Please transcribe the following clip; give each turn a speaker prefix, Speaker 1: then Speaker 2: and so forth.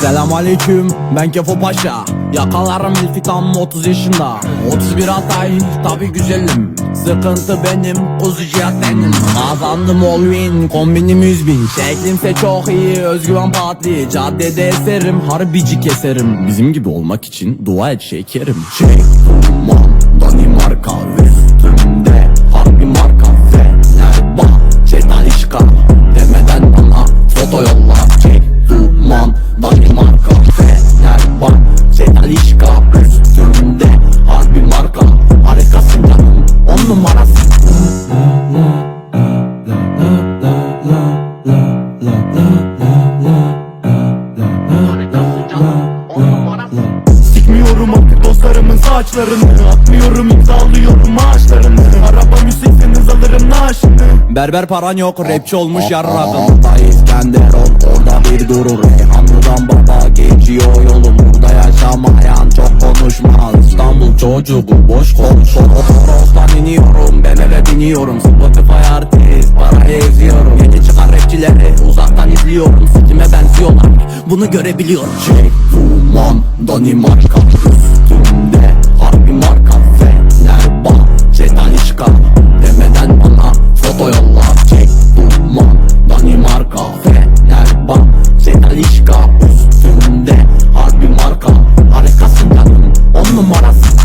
Speaker 1: Selam aleyküm ben Kefo Paşa. Yakalarım ilfi tam 30 yaşında. 31 Altay tabi güzelim. Sıkıntı benim kuzucuya senin Kazandım all win kombinim 100 bin. Şeklimse çok iyi özgüven patlı Caddede eserim harbici keserim. Bizim gibi olmak için dua et şekerim. Şey man Sikmiyorum artık dostlarımın saçlarını. Atmıyorum imzalıyorum maaşlarını Arabam yüksek alırım naaşını. Berber paran yok rapçi olmuş yarragım Orada İskenderun orada bir durur. Reyhanlı'dan baba geçiyor yolum. Burada yaşamayan çok konuşmaz. İstanbul çocuğu boş konuşur Toros'tan iniyorum ben eve biniyorum. Spotify artist para eziyorum. Yeni çıkan rapçileri uzaktan izliyorum. Sikime benziyorlar. Bunu görebiliyorum. Şey Lan Danimarka Üstümde harbi marka. Fenerbahçe'den hiç kal Demeden bana foto yolla. Çek bu lan Danimarka Fenerbahçe'den hiç kal Üstümde harbi marka. Harikasın canım on numarası